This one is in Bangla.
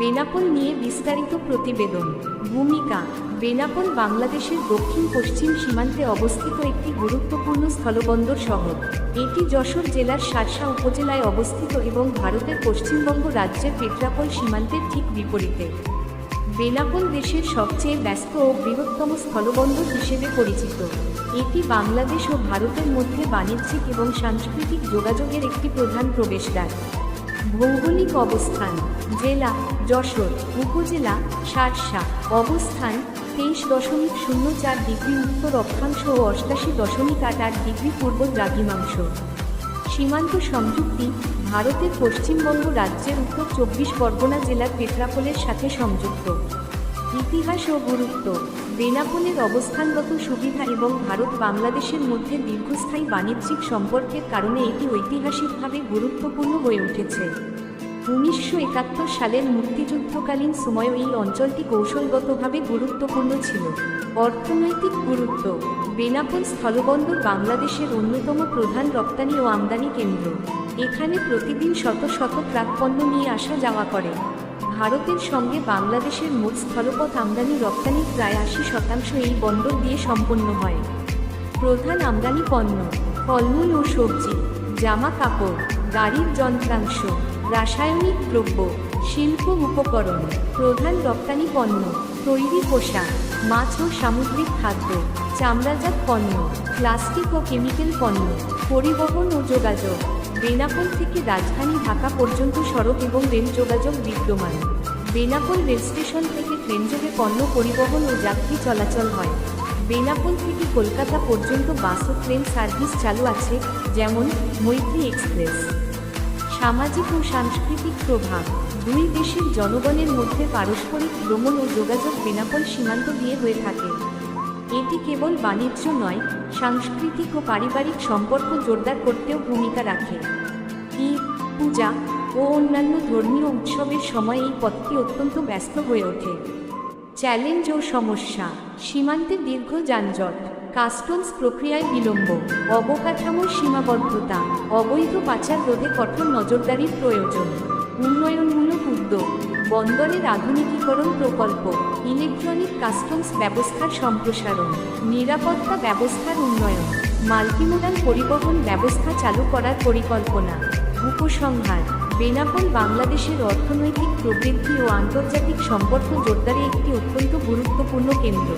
বেনাপোল নিয়ে বিস্তারিত প্রতিবেদন। ভূমিকা, বেনাপোল বাংলাদেশের দক্ষিণ পশ্চিম সীমান্তে অবস্থিত একটি গুরুত্বপূর্ণ স্থলবন্দর শহর। এটি যশোর জেলার শার্শা উপজেলায় অবস্থিত এবং ভারতের পশ্চিমবঙ্গ রাজ্যের পেট্রাপোল সীমান্তের ঠিক বিপরীতে। বেনাপোল দেশের সবচেয়ে ব্যস্ত ও বৃহত্তম স্থলবন্দর হিসেবে পরিচিত। এটি বাংলাদেশ ও ভারতের মধ্যে বাণিজ্যিক এবং সাংস্কৃতিক যোগাযোগের একটি প্রধান প্রবেশদ্বার। ভৌগোলিক অবস্থান, জেলা যশোর, উপজেলা সারসা, অবস্থান তেইশ দশমিক শূন্য চার ডিগ্রি উত্তর অক্ষাংশ ও অষ্টাশি দশমিক আট আট ডিগ্রি পূর্ব দ্রাঘিমাংশ। সীমান্ত সংযুক্তি ভারতের পশ্চিমবঙ্গ রাজ্যের উত্তর চব্বিশ পরগনা জেলার পেট্রাপোলের সাথে সংযুক্ত। ইতিহাস ও গুরুত্ব। বেনাপোলের অবস্থানগত সুবিধা এবং ভারত বাংলাদেশের মধ্যে দীর্ঘস্থায়ী বাণিজ্যিক সম্পর্কের কারণে এটি ঐতিহাসিকভাবে গুরুত্বপূর্ণ হয়ে উঠেছে। উনিশশো একাত্তর সালের মুক্তিযুদ্ধকালীন সময়ে এই অঞ্চলটি কৌশলগতভাবে গুরুত্বপূর্ণ ছিল। অর্থনৈতিক গুরুত্ব। বেনাপোল স্থলবন্দর বাংলাদেশের অন্যতম প্রধান রপ্তানি ও আমদানি কেন্দ্র। এখানে প্রতিদিন শত শত প্রাকপণ্য নিয়ে আসা যাওয়া করে। ভারতের সঙ্গে বাংলাদেশের মোট স্থলপথ আমদানি রপ্তানির প্রায় আশি শতাংশ এই বন্দর দিয়ে সম্পন্ন হয়। প্রধান আমদানি পণ্য, ফলমূল ও সবজি, জামা কাপড়, গাড়ির যন্ত্রাংশ, রাসায়নিক দ্রব্য, শিল্প উপকরণ, প্রধান রপ্তানি পণ্য, তৈরি পোশাক, মাছ ও সামুদ্রিক খাদ্য, চামড়াজাত পণ্য, প্লাস্টিক ও কেমিক্যাল পণ্য, পরিবহন ও যোগাযোগ। বেনাপোল থেকে রাজধানী ঢাকা পর্যন্ত সড়ক এবং রেল যোগাযোগ বিদ্যমান। বেনাপোল রেল স্টেশন থেকে ট্রেনযোগে পণ্য পরিবহন ও যাত্রী চলাচল হয়। বেনাপোল থেকে কলকাতা পর্যন্ত বাস ও ট্রেন সার্ভিস চালু আছে, যেমন মৈত্রী এক্সপ্রেস। সামাজিক ও সাংস্কৃতিক প্রভাব। দুই দেশের জনগণের মধ্যে পারস্পরিক ভ্রমণ ও যোগাযোগ বেনাপোল সীমান্ত দিয়ে হয়ে থাকে। এটি কেবল বাণিজ্য নয়, সাংস্কৃতিক ও পারিবারিক সম্পর্ক জোরদার করতেও ভূমিকা রাখে। ঈদ পূজা ও অন্যান্য ধর্মীয় উৎসবের সময় এই পথটি অত্যন্ত ব্যস্ত হয়ে ওঠে। চ্যালেঞ্জ ও সমস্যা, সীমান্তে দীর্ঘ যানজট, কাস্টমস প্রক্রিয়ায় বিলম্ব, অবকাঠামোর সীমাবদ্ধতা, অবৈধ পাচার রোধে কঠোর নজরদারির প্রয়োজন। উন্নয়নমূলক উদ্যোগ, বন্দরের আধুনিকীকরণ প্রকল্প, ইলেকট্রনিক কাস্টমস ব্যবস্থার সম্প্রসারণ, নিরাপত্তা ব্যবস্থার উন্নয়ন, মাল্টিমোডাল পরিবহন ব্যবস্থা চালু করার পরিকল্পনা, উপসংহার, বেনাপোল বাংলাদেশের অর্থনৈতিক প্রবৃদ্ধি ও আন্তর্জাতিক সম্পর্ক জোরদারে একটি অত্যন্ত গুরুত্বপূর্ণ কেন্দ্র।